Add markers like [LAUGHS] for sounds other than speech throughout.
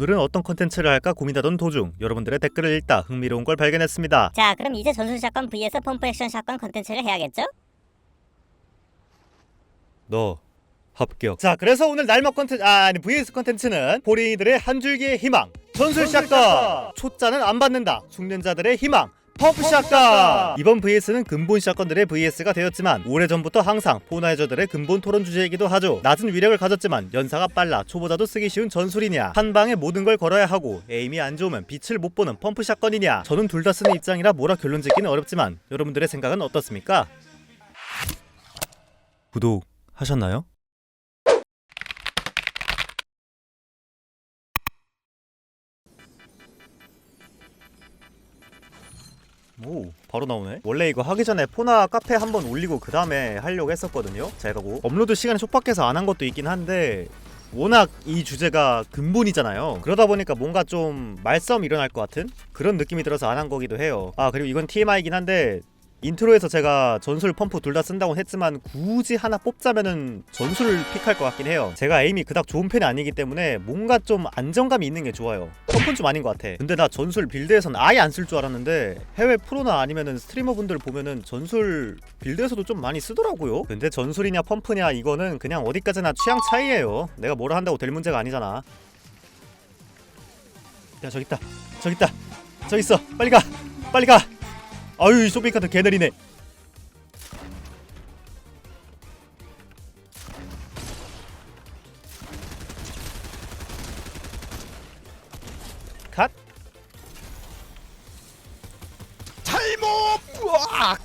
오늘은 어떤 컨텐츠를 할까 고민하던 도중 여러분들의 댓글을 읽다 흥미로운 걸 발견했습니다. 자, 그럼 이제 전술 샷건 vs 펌프 액션 샷건 컨텐츠를 해야겠죠? 너 합격. 자, 그래서 오늘 날먹 컨텐츠 아, 아니 VS 컨텐츠는 보리들의 한 줄기의 희망. 전술 샷건. 초짜는 안 받는다. 숙련자들의 희망. 펌프 샷건. 이번 VS는 근본 샷건들의 VS가 되었지만 오래전부터 항상 포나이저들의 근본 토론 주제이기도 하죠. 낮은 위력을 가졌지만 연사가 빨라 초보자도 쓰기 쉬운 전술이냐 한 방에 모든 걸 걸어야 하고 에임이 안 좋으면 빛을 못 보는 펌프 샷건이냐 저는 둘 다 쓰는 입장이라 뭐라 결론 짓기는 어렵지만 여러분들의 생각은 어떻습니까? 구독 하셨나요? 오 바로 나오네. 원래 이거 하기 전에 포나 카페 한번 올리고 그 다음에 하려고 했었거든요. 제가 뭐 업로드 시간이 촉박해서 안 한 것도 있긴 한데 워낙 이 주제가 근본이잖아요. 그러다 보니까 뭔가 좀 말싸움 일어날 것 같은 그런 느낌이 들어서 안 한 거기도 해요. 아 그리고 이건 TMI이긴 한데 인트로에서 제가 전술 펌프 둘 다 쓴다고 했지만 굳이 하나 뽑자면은 전술을 픽할 것 같긴 해요. 제가 에임이 그닥 좋은 편이 아니기 때문에 뭔가 좀 안정감이 있는 게 좋아요. 펌프는 좀 아닌 것 같아. 근데 나 전술 빌드에선 아예 안 쓸 줄 알았는데 해외 프로나 아니면은 스트리머 분들 보면은 전술 빌드에서도 좀 많이 쓰더라고요. 근데 전술이냐 펌프냐 이거는 그냥 어디까지나 취향 차이예요. 내가 뭐라 한다고 될 문제가 아니잖아. 야 저기 있다. 저기 있다. 저기 있어. 빨리 가. 빨리 가. 아유 이 쇼핑카드 개느리네 컷 잘못! 으악!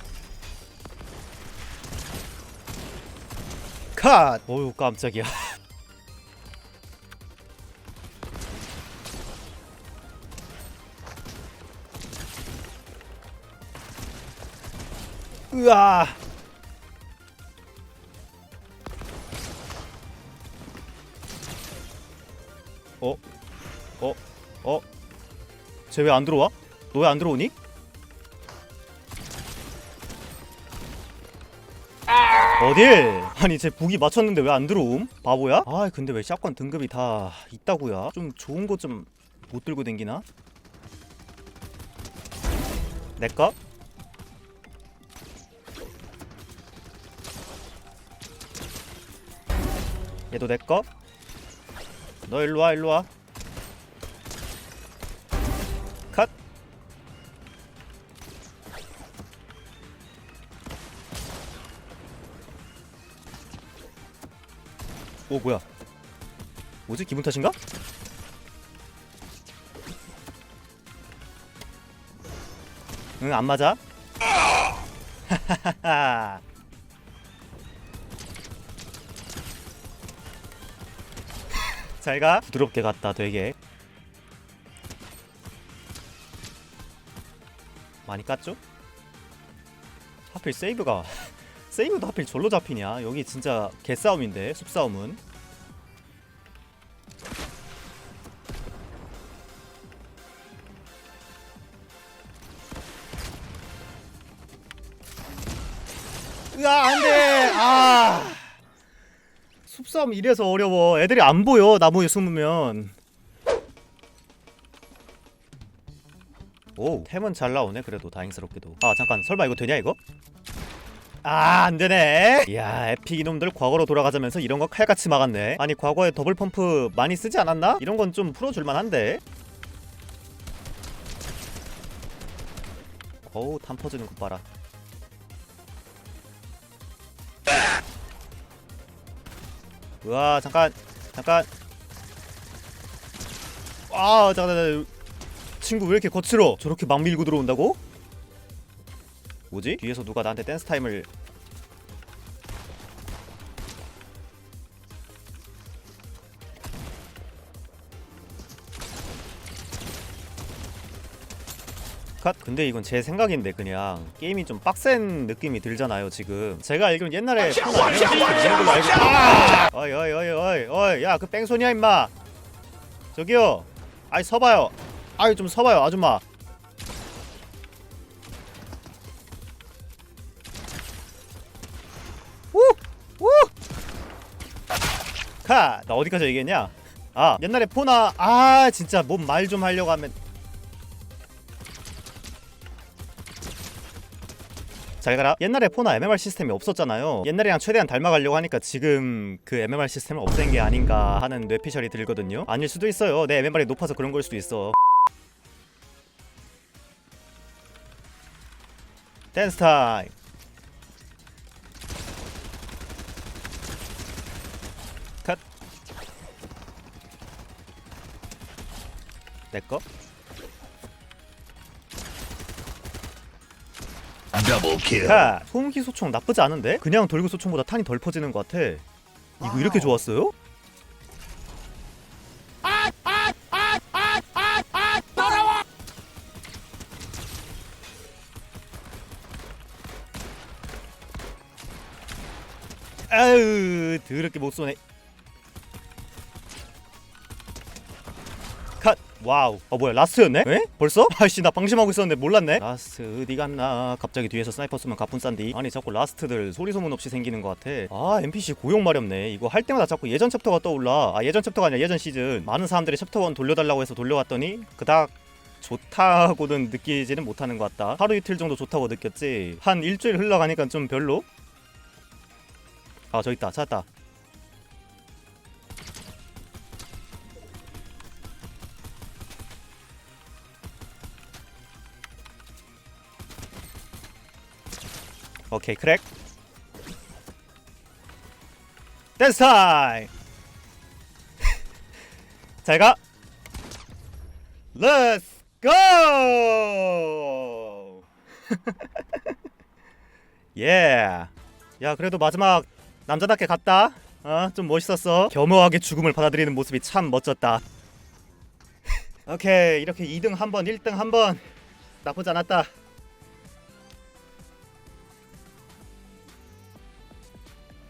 컷! 어우 깜짝이야 으아 어? 어? 어? 쟤 왜 안 들어와? 너 왜 안 들어오니? 어딜? 아니 쟤 북이 맞췄는데 왜 안 들어옴? 바보야? 아 근데 왜 샷건 등급이 다 있다고야? 좀 좋은 거 좀 못 들고 댕기나? 내꺼? 얘도 내꺼? 너 일로와 일로와. 컷. 오 뭐야? 뭐지? 기분 탓인가? 응 안 맞아. [LAUGHS] 하하하하 잘가 부드럽게 갔다 되게. 많이 깠죠? 하필 세이브가 [LAUGHS] 세이브도 하필 절로 잡히냐? 여기 진짜 개싸움인데 숲싸움은. 으아 안돼! 아 숲싸움 이래서 어려워. 애들이 안 보여 나무에 숨으면. 오. 템은 잘 나오네 그래도. 다행스럽게도. 아 잠깐. 설마 이거 되냐 이거? 아 안되네. 이야 에픽 이놈들 과거로 돌아가자면서 이런 거 칼같이 막았네. 아니 과거에 더블 펌프 많이 쓰지 않았나? 이런 건 좀 풀어줄만한데. 어우 탄 퍼지는 것 봐라 우와 잠깐 잠깐 아 잠깐 잠깐 친구 왜 이렇게 거칠어 저렇게 막 밀고 들어온다고? 뭐지? 뒤에서 누가 나한테 댄스 타임을 컷 근데 이건 제 생각인데 그냥 게임이 좀 빡센 느낌이 들잖아요 지금 제가 알기로는 옛날에 아! 어이 어이 어이 어이 어이 야그 뺑소니야 임마 저기요 아이 서봐요 아이 좀 서봐요 아줌마! 카! 나 어디까지 얘기했냐? 아 옛날에 포나 아 진짜 뭔 말 좀 하려고 하면 잘 가라 옛날에 포나 MMR 시스템이 없었잖아요. 옛날이랑 최대한 닮아가려고 하니까 지금 그 MMR 시스템을 없앤 게 아닌가 하는 뇌피셜이 들거든요. 아닐 수도 있어요. 내 MMR이 높아서 그런 걸 수도 있어. 댄스 타임. 컷. 내꺼 킬. 야, 소음기 소총 나쁘지 않은데? 그냥 돌구 소총보다 탄이 덜 퍼지는 것 같아. 이거 이렇게 좋았어요? 아유, 더럽게 못 쏘네. 와우. 어 뭐야 라스트였네? 에? 벌써? [LAUGHS] 아씨 나 방심하고 있었는데 몰랐네. 라스트 어디 갔나? 갑자기 뒤에서 스나이퍼 쏘면 가뿐 싼디. 아니 자꾸 라스트들 소리 소문 없이 생기는 것 같아. 아 NPC 고용 마렵네. 이거 할 때마다 자꾸 예전 챕터가 떠올라. 아 예전 챕터가 아니라 예전 시즌. 많은 사람들이 챕터 1 돌려달라고 해서 돌려왔더니 그닥 좋다고는 느끼지는 못하는 것 같다. 하루 이틀 정도 좋다고 느꼈지. 한 일주일 흘러가니까 좀 별로. 아 저기 있다 찾았다. 오케이 크랙. 댄스 타임 잘가. 렛츠 고 예. 야 그래도 마지막 남자답게 갔다. 어 좀 멋있었어. 겸허하게 죽음을 받아들이는 모습이 참 멋졌다. [LAUGHS] 오케이 이렇게 2등 한 번 1등 한 번 나쁘지 않았다